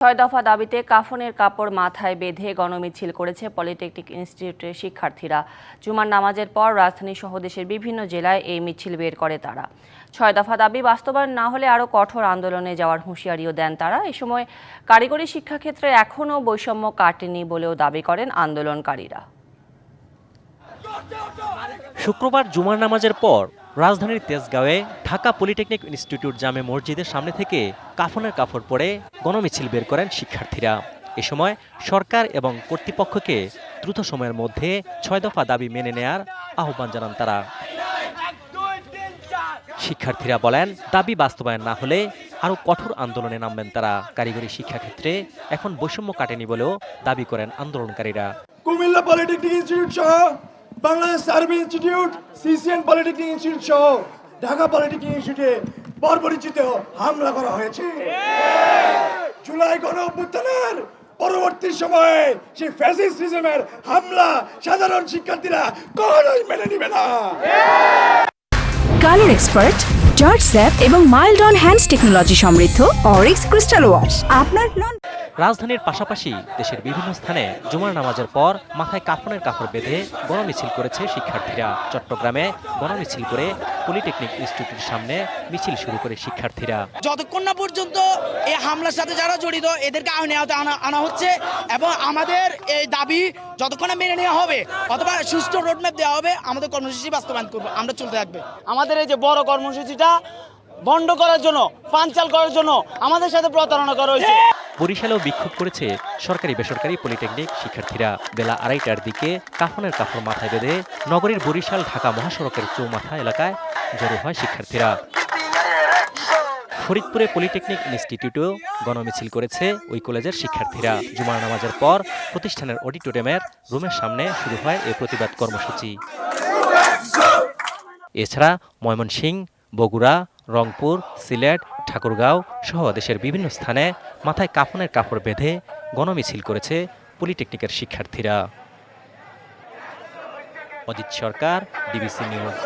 ছয় দফা দাবিতে কাফনের কাপড় মাথায় বেঁধে গণমিছিল করেছে পলিটেকনিক ইনস্টিটিউটের শিক্ষার্থীরা। জুমার নামাজের পর রাজধানী সহ দেশের বিভিন্ন জেলায় এই মিছিল বের করে তারা। ছয় দফা দাবি বাস্তবায়ন না হলে আরও কঠোর আন্দোলনে যাওয়ার হুঁশিয়ারিও দেন তারা। এ সময় কারিগরি শিক্ষাক্ষেত্রে এখনও বৈষম্য কাটেনি বলেও দাবি করেন আন্দোলনকারীরা। শুক্রবার জুমার নামাজের পর রাজধানীর তেজগাঁওয়ে ঢাকা পলিটেকনিক ইনস্টিটিউট জামে মসজিদের সামনে থেকে কাফনের কাপড় পরে গণমিছিল বের করেন শিক্ষার্থীরা। এ সময় সরকার এবং কর্তৃপক্ষকে দ্রুত সময়ের মধ্যে ছয় দফা দাবি মেনে নেয়ার আহ্বান জানান তারা। শিক্ষার্থীরা বলেন, দাবি বাস্তবায়ন না হলে আরও কঠোর আন্দোলনে নামবেন তারা। কারিগরি শিক্ষাক্ষেত্রে এখন বৈষম্য কাটেনি বলেও দাবি করেন আন্দোলনকারীরা। কুমিল্লা পলিটেকনিক ইনস্টিটিউট সহ Bangladesh survey institute CCN polytechnic institute সহ ঢাকা পলিটেকনিক ইনস্টিটিউটে বর্বরিচিত হামলা করা হয়েছে। জুলাই গণ অভ্যুত্থানের পরবর্তী সময়ে সেই ফ্যাসিস্টিজমের হামলা সাধারণ শিক্ষার্থীরা কখনোই মেনে নিবে না। কালার এক্সপার্ট, জর্জ স্যাপ এবং মাইল্ড অন হ্যান্ডস টেকনোলজি সমৃদ্ধ অরিক্স ক্রিস্টাল ওয়াশ। আপনার নন রাজধানীর পাশাপাশি দেশের বিভিন্ন স্থানে জুমার নামাজের পর মাথায় কাফনের কাপড় বেঁধে গণমিছিল করেছে শিক্ষার্থীরা। চট্টগ্রামে গণমিছিল করে পলিটেকনিক ইনস্টিটিউটের সামনে মিছিল শুরু করে শিক্ষার্থীরা। যতক্ষণ না পর্যন্ত এই হামলার সাথে যারা জড়িত এদেরকে আইনে আওতায় আনা আনা হচ্ছে এবং আমাদের এই দাবি যতক্ষণ না মেনে নেওয়া হবে অথবা সুষ্ঠু রোডম্যাপ দেওয়া হবে আমাদের কর্মসূচি বাস্তবায়ন করব আমরা চলতে থাকবে। আমাদের এই যে বড় কর্মসূচিটা বন্ধ করার জন্য, পাঞ্চাল করার জন্য আমাদের সাথে প্রতারণা করা হয়েছে। বরিশালেও বিক্ষোভ করেছে সরকারি, বেসরকারি পলিটেকনিক শিক্ষার্থীরা। বেলা আড়াইটার দিকে কাফনের কাপড় মাথায় বেঁধে নগরীর বরিশাল ঢাকা মহাসড়কের চৌমাথা এলাকায় জড়ো হয় শিক্ষার্থীরা। ফরিদপুরে পলিটেকনিক ইনস্টিটিউটেও গণমিছিল করেছে ওই কলেজের শিক্ষার্থীরা। জুমার নামাজের পর প্রতিষ্ঠানের অডিটোরিয়ামের রুমের সামনে শুরু হয় এই প্রতিবাদ কর্মসূচি। এছাড়া ময়মনসিংহ, বগুড়া রংপুর, সিলেট, ঠাকুরগাঁও সহ দেশের বিভিন্ন স্থানে মাথায় কাফনের কাপড় বেঁধে গণমিছিল করেছে পলিটেকনিকের শিক্ষার্থীরা। Ajit Sarkar DBC news.